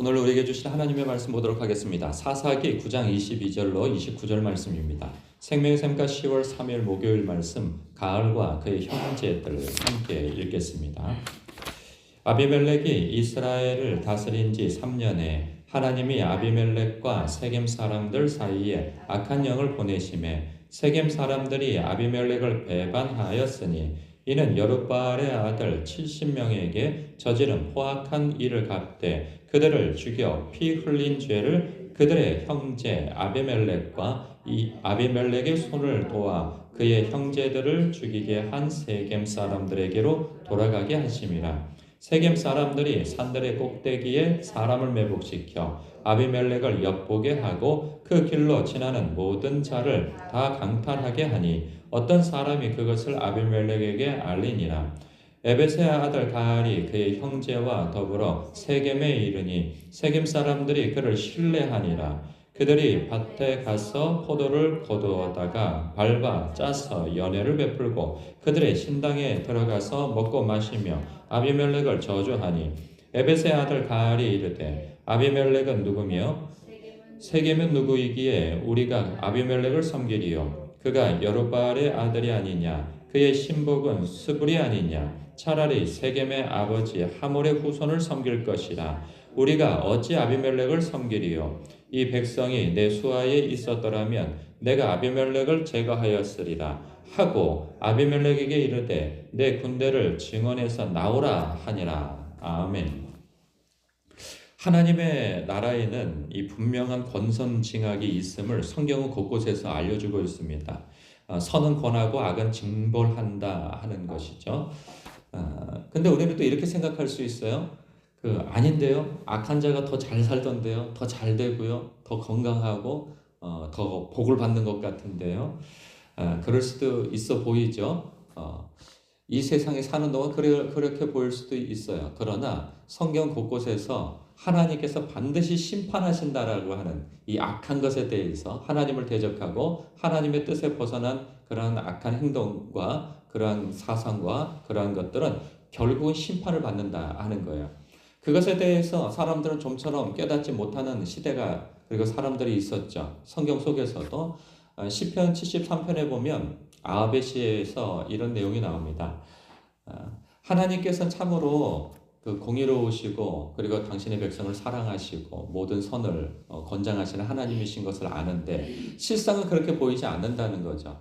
오늘 우리에게 주신 하나님의 말씀 보도록 하겠습니다. 사사기 9장 22절로 29절 말씀입니다. 생명의 샘과 10월 3일 목요일 말씀 가을과 그의 형제들 함께 읽겠습니다. 아비멜렉이 이스라엘을 다스린 지 3년에 하나님이 아비멜렉과 세겜 사람들 사이에 악한 영을 보내심에 세겜 사람들이 아비멜렉을 배반하였으니 이는 여룻바알의 아들 70명에게 저지른 포악한 일을 갚되 그들을 죽여 피 흘린 죄를 그들의 형제 아비멜렉과 이 아비멜렉의 손을 도와 그의 형제들을 죽이게 한 세겜 사람들에게로 돌아가게 하심이라. 세겜 사람들이 산들의 꼭대기에 사람을 매복시켜 아비멜렉을 엿보게 하고 그 길로 지나는 모든 자를 다 강탈하게 하니 어떤 사람이 그것을 아비멜렉에게 알리니라 에베세 아들 가알이 그의 형제와 더불어 세겜에 이르니 세겜 사람들이 그를 신뢰하니라. 그들이 밭에 가서 포도를 거두어다가 밟아 짜서 연회를 베풀고 그들의 신당에 들어가서 먹고 마시며 아비멜렉을 저주하니 에베세 아들 가알이 이르되 아비멜렉은 누구며? 세겜은 누구이기에 우리가 아비멜렉을 섬기리요. 그가 여루바알의 아들이 아니냐 그의 신복은 스불이 아니냐. 차라리 세겜의 아버지 하몰의 후손을 섬길 것이라. 우리가 어찌 아비멜렉을 섬기리요? 이 백성이 내 수하에 있었더라면 내가 아비멜렉을 제거하였으리라. 하고 아비멜렉에게 이르되 내 군대를 증언해서 나오라 하니라. 아멘. 하나님의 나라에는 이 분명한 권선징악이 있음을 성경은 곳곳에서 알려주고 있습니다. 어, 선은 권하고 악은 징벌한다 하는 것이죠. 어, 근데 우리는 또 이렇게 생각할 수 있어요. 그 아닌데요. 악한 자가 더 잘 살던데요. 더 잘 되고요. 더 건강하고 어, 더 복을 받는 것 같은데요. 어, 그럴 수도 있어 보이죠. 어, 이 세상에 사는 동안 그래, 그렇게 보일 수도 있어요. 그러나 성경 곳곳에서 하나님께서 반드시 심판하신다라고 하는 이 악한 것에 대해서 하나님을 대적하고 하나님의 뜻에 벗어난 그러한 악한 행동과 그러한 사상과 그러한 것들은 결국은 심판을 받는다 하는 거예요. 그것에 대해서 사람들은 좀처럼 깨닫지 못하는 시대가 그리고 사람들이 있었죠. 성경 속에서도 어, 시편 73편에 보면 아합의 시에서 이런 내용이 나옵니다. 어, 하나님께서 참으로 그 공의로우시고 그리고 당신의 백성을 사랑하시고 모든 선을 어, 권장하시는 하나님이신 것을 아는데 실상은 그렇게 보이지 않는다는 거죠.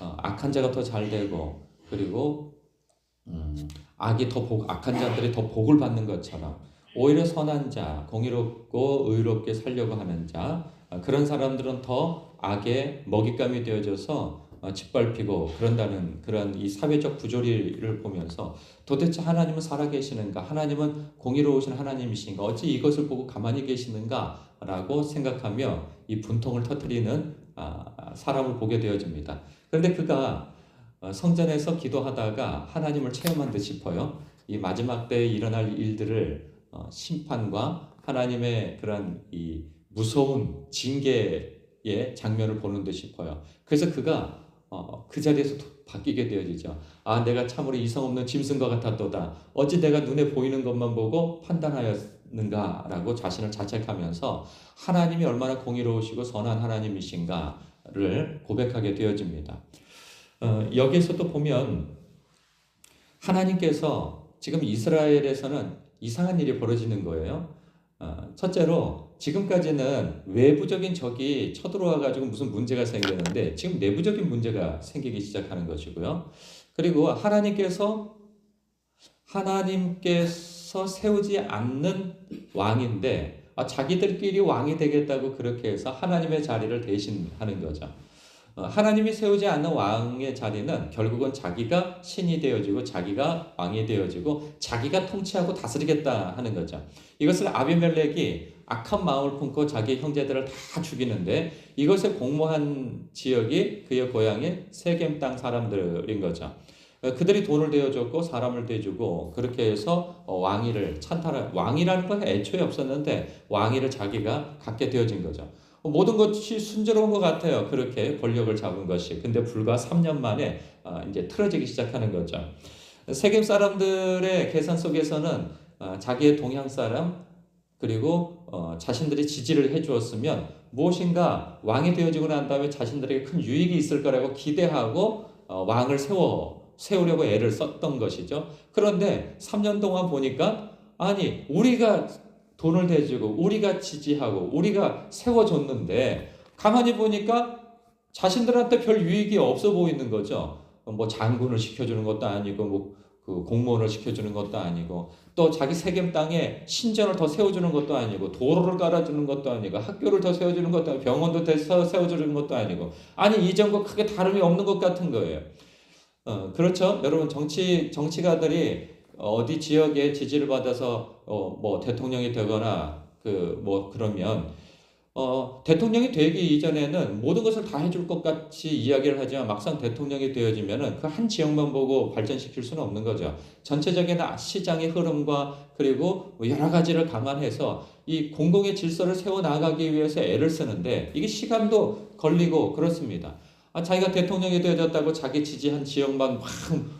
악한 자가 더 잘 되고 그리고 음, 악이 더 복, 악한 자들이 더 복을 받는 것처럼 오히려 선한 자, 공의롭고 의롭게 살려고 하는 자 그런 사람들은 더 악의 먹잇감이 되어져서 어, 짓밟히고 그런다는 그런 이 사회적 부조리를 보면서 도대체 하나님은 살아계시는가? 하나님은 공의로우신 하나님이신가? 어찌 이것을 보고 가만히 계시는가? 라고 생각하며 이 분통을 터뜨리는 아, 사람을 보게 되어집니다. 그런데 그가 어, 성전에서 기도하다가 하나님을 체험한 듯 싶어요. 이 마지막 때에 일어날 일들을 어, 심판과 하나님의 그런 이 무서운 징계의 장면을 보는 듯 싶어요. 그래서 그가 어, 그 자리에서 바뀌게 되어지죠. 아, 내가 참으로 이성 없는 짐승과 같았도다. 어찌 내가 눈에 보이는 것만 보고 판단하였는가라고 자신을 자책하면서 하나님이 얼마나 공의로우시고 선한 하나님이신가를 고백하게 되어집니다. 어, 여기에서도 보면 하나님께서 지금 이스라엘에서는 이상한 일이 벌어지는 거예요. 어, 첫째로 지금까지는 외부적인 적이 쳐들어와 가지고 무슨 문제가 생기는데 지금 내부적인 문제가 생기기 시작하는 것이고요. 그리고 하나님께서 하나님께서 세우지 않는 왕인데 아, 자기들끼리 왕이 되겠다고 그렇게 해서 하나님의 자리를 대신하는 거죠. 어, 하나님이 세우지 않는 왕의 자리는 결국은 자기가 신이 되어지고 자기가 왕이 되어지고 자기가 통치하고 다스리겠다 하는 거죠. 이것을 아비멜렉이 악한 마음을 품고 자기 형제들을 다 죽이는데 이것에 공모한 지역이 그의 고향인 세겜 땅 사람들인 거죠. 어, 그들이 돈을 대어줬고 사람을 대주고 그렇게 해서 어, 왕위를 찬탈한 왕이라는 건 애초에 없었는데 왕위를 자기가 갖게 되어진 거죠. 모든 것이 순조로운 것 같아요. 그렇게 권력을 잡은 것이. 근데 불과 3년 만에 아, 이제 틀어지기 시작하는 거죠. 세겜 사람들의 계산 속에서는 아, 자기의 동양 사람 그리고 어, 자신들이 지지를 해주었으면 무엇인가 왕이 되어지고 난 다음에 자신들에게 큰 유익이 있을 거라고 기대하고 어, 왕을 세워 세우려고 애를 썼던 것이죠. 그런데 3년 동안 보니까 아니 우리가 돈을 대주고 우리가 지지하고 우리가 세워줬는데 가만히 보니까 자신들한테 별 유익이 없어 보이는 거죠. 뭐 장군을 시켜주는 것도 아니고 뭐 그 공무원을 시켜주는 것도 아니고 또 자기 세겜 땅에 신전을 더 세워주는 것도 아니고 도로를 깔아주는 것도 아니고 학교를 더 세워주는 것도 아니고 병원도 더 세워주는 것도 아니고 아니 이전과 크게 다름이 없는 것 같은 거예요. 어, 그렇죠. 여러분 정치 정치가들이 어디 지역에 지지를 받아서 어, 뭐 대통령이 되거나 그 뭐 그러면 어, 대통령이 되기 이전에는 모든 것을 다 해줄 것 같이 이야기를 하지만 막상 대통령이 되어지면은 그 한 지역만 보고 발전시킬 수는 없는 거죠. 전체적인 시장의 흐름과 그리고 뭐 여러 가지를 감안해서 이 공공의 질서를 세워 나가기 위해서 애를 쓰는데 이게 시간도 걸리고 그렇습니다. 아, 자기가 대통령이 되어졌다고 자기 지지한 지역만 막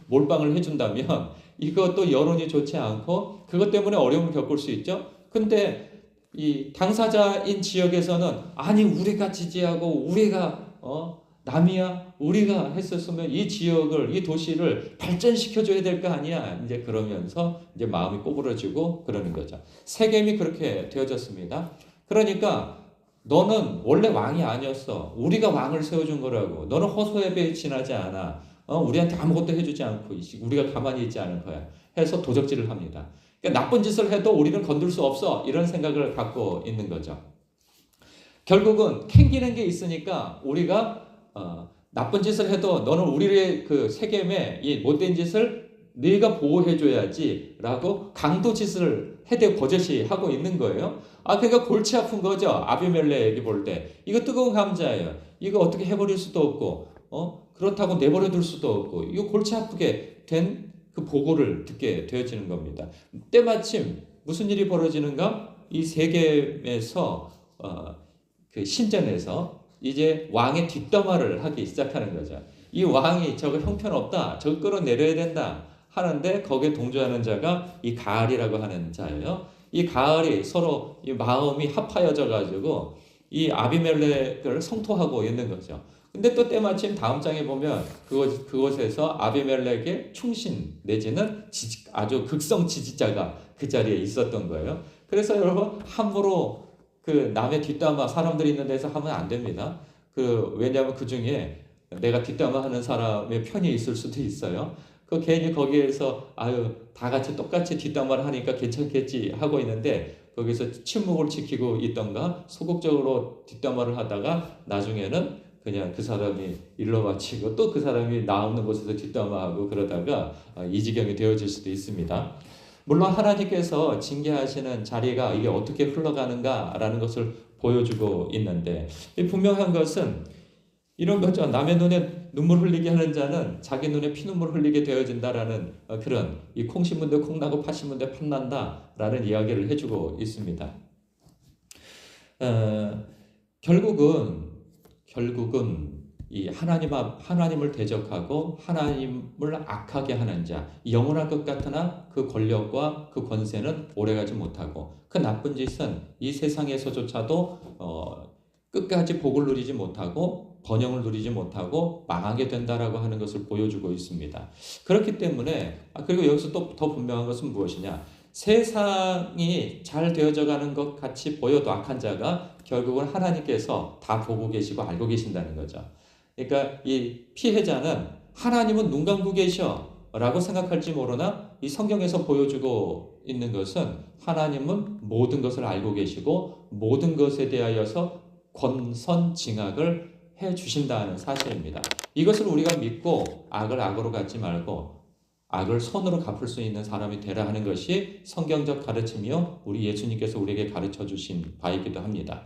몰빵을 해준다면 이것도 여론이 좋지 않고 그것 때문에 어려움을 겪을 수 있죠. 근데 이 당사자인 지역에서는 아니 우리가 지지하고 우리가 어 남이야 우리가 했었으면 이 지역을 이 도시를 발전시켜 줘야 될 거 아니야. 이제 그러면서 이제 마음이 꼬부러지고 그러는 거죠. 세겜이 그렇게 되어졌습니다. 그러니까 너는 원래 왕이 아니었어. 우리가 왕을 세워준 거라고. 너는 허소에 지나지 않아 어, 우리한테 아무것도 해주지 않고 우리가 가만히 있지 않을 거야 해서 도적질을 합니다 그러니까 나쁜 짓을 해도 우리는 건들 수 없어. 이런 생각을 갖고 있는 거죠. 결국은 캥기는 게 있으니까 우리가 어, 나쁜 짓을 해도 너는 우리의 그 세겜에 이 못된 짓을 네가 보호해줘야지라고 강도 짓을 해대 버젓이 하고 있는 거예요. 아, 그러니까 골치 아픈 거죠. 아비멜레에게 볼 때. 이거 뜨거운 감자예요. 이거 어떻게 해버릴 수도 없고, 어? 그렇다고 내버려 둘 수도 없고, 이거 골치 아프게 된 그 보고를 듣게 되어지는 겁니다. 때마침 무슨 일이 벌어지는가? 이 세계에서 어, 그 신전에서 이제 왕의 뒷담화를 하기 시작하는 거죠. 이 왕이 저거 형편없다, 저거 끌어내려야 된다 하는데 거기에 동조하는 자가 이 가을이라고 하는 자예요. 이 가을이 서로 이 마음이 합하여져 가지고 이 아비멜렉을 성토하고 있는 거죠. 근데 또 때마침 다음 장에 보면 그곳, 그곳에서 아비멜렉의 충신 내지는 지지, 아주 극성 지지자가 그 자리에 있었던 거예요. 그래서 여러분 함부로 그 남의 뒷담화 사람들이 있는 데서 하면 안 됩니다. 그 왜냐하면 그 중에 내가 뒷담화 하는 사람의 편이 있을 수도 있어요. 그 괜히 거기에서 아유 다 같이 똑같이 뒷담화를 하니까 괜찮겠지 하고 있는데 거기서 침묵을 지키고 있던가 소극적으로 뒷담화를 하다가 나중에는 그냥 그 사람이 일로 마치고 또 그 사람이 나 없는 곳에서 뒷담화하고 그러다가 아, 이 지경이 되어질 수도 있습니다. 물론 하나님께서 징계하시는 자리가 이게 어떻게 흘러가는가라는 것을 보여주고 있는데 분명한 것은 이런 거죠. 남의 눈에 눈물 흘리게 하는 자는 자기 눈에 피눈물 흘리게 되어진다라는 어, 그런 이 콩심문대 콩나고 파심문대 판난다라는 이야기를 해주고 있습니다. 어, 결국은 결국은 이 하나님 앞 하나님을 대적하고 하나님을 악하게 하는 자 영원할 것 같으나 그 권력과 그 권세는 오래가지 못하고 그 나쁜 짓은 이 세상에서조차도 어, 끝까지 복을 누리지 못하고 번영을 누리지 못하고 망하게 된다라고 하는 것을 보여주고 있습니다. 그렇기 때문에 아, 그리고 여기서 또 더 분명한 것은 무엇이냐? 세상이 잘 되어져 가는 것 같이 보여도 악한 자가 결국은 하나님께서 다 보고 계시고 알고 계신다는 거죠. 그러니까 이 피해자는 하나님은 눈 감고 계셔 라고 생각할지 모르나 이 성경에서 보여주고 있는 것은 하나님은 모든 것을 알고 계시고 모든 것에 대하여서 권선 징악을 해 주신다는 사실입니다. 이것을 우리가 믿고 악을 악으로 갖지 말고 악을 선으로 갚을 수 있는 사람이 되라 하는 것이 성경적 가르침이요 우리 예수님께서 우리에게 가르쳐 주신 바이기도 합니다.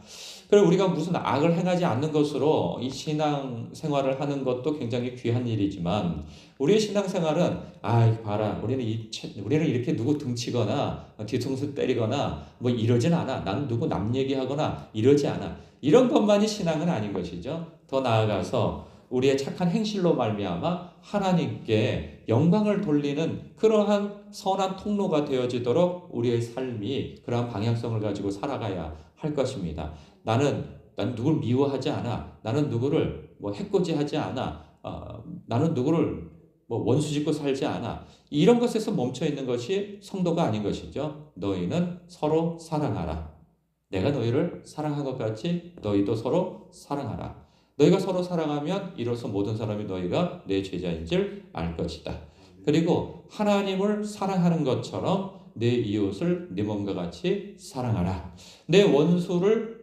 그리고 우리가 무슨 악을 행하지 않는 것으로 이 신앙 생활을 하는 것도 굉장히 귀한 일이지만 우리의 신앙 생활은 아 봐라 우리는 이 우리는 이렇게 누구 등치거나 뒤통수 때리거나 뭐 이러진 않아. 난 누구 남 얘기하거나 이러지 않아. 이런 것만이 신앙은 아닌 것이죠. 더 나아가서 우리의 착한 행실로 말미암아 하나님께 영광을 돌리는 그러한 선한 통로가 되어지도록 우리의 삶이 그러한 방향성을 가지고 살아가야 할 것입니다. 나는 난 누굴 미워하지 않아. 나는 누구를 뭐 해코지하지 않아. 어, 나는 누구를 뭐 원수짓고 살지 않아. 이런 것에서 멈춰 있는 것이 성도가 아닌 것이죠. 너희는 서로 사랑하라. 내가 너희를 사랑한 것 같이 너희도 서로 사랑하라. 너희가 서로 사랑하면 이로써 모든 사람이 너희가 내 제자인 줄 알 것이다. 그리고 하나님을 사랑하는 것처럼 내 이웃을 내 몸과 같이 사랑하라. 내 원수를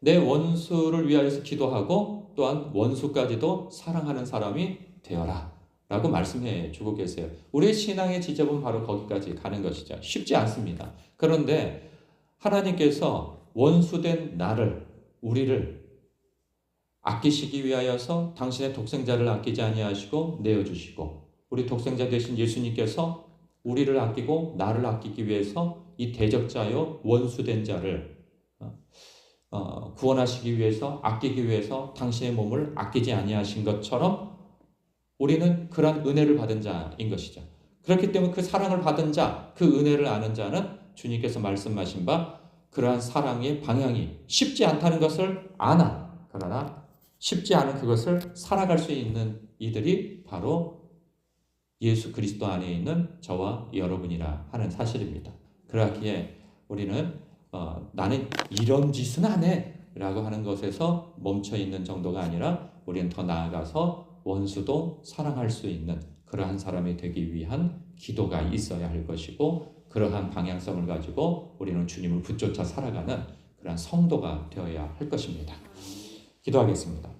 내 원수를 위하여서 기도하고 또한 원수까지도 사랑하는 사람이 되어라. 라고 말씀해 주고 계세요. 우리의 신앙의 지점은 바로 거기까지 가는 것이죠. 쉽지 않습니다. 그런데 하나님께서 원수된 나를, 우리를 아끼시기 위하여서 당신의 독생자를 아끼지 아니하시고 내어 주시고 우리 독생자 되신 예수님께서 우리를 아끼고 나를 아끼기 위해서 이 대적자요 원수된 자를 어, 구원하시기 위해서 아끼기 위해서 당신의 몸을 아끼지 아니하신 것처럼 우리는 그러한 은혜를 받은 자인 것이죠. 그렇기 때문에 그 사랑을 받은 자, 그 은혜를 아는 자는 주님께서 말씀하신 바 그러한 사랑의 방향이 쉽지 않다는 것을 아나 그러나 쉽지 않은 그것을 살아갈 수 있는 이들이 바로 예수 그리스도 안에 있는 저와 여러분이라 하는 사실입니다. 그러기에 우리는 어, 나는 이런 짓은 안 해 라고 하는 것에서 멈춰 있는 정도가 아니라 우리는 더 나아가서 원수도 사랑할 수 있는 그러한 사람이 되기 위한 기도가 있어야 할 것이고 그러한 방향성을 가지고 우리는 주님을 붙쫓아 살아가는 그러한 성도가 되어야 할 것입니다. 기도하겠습니다.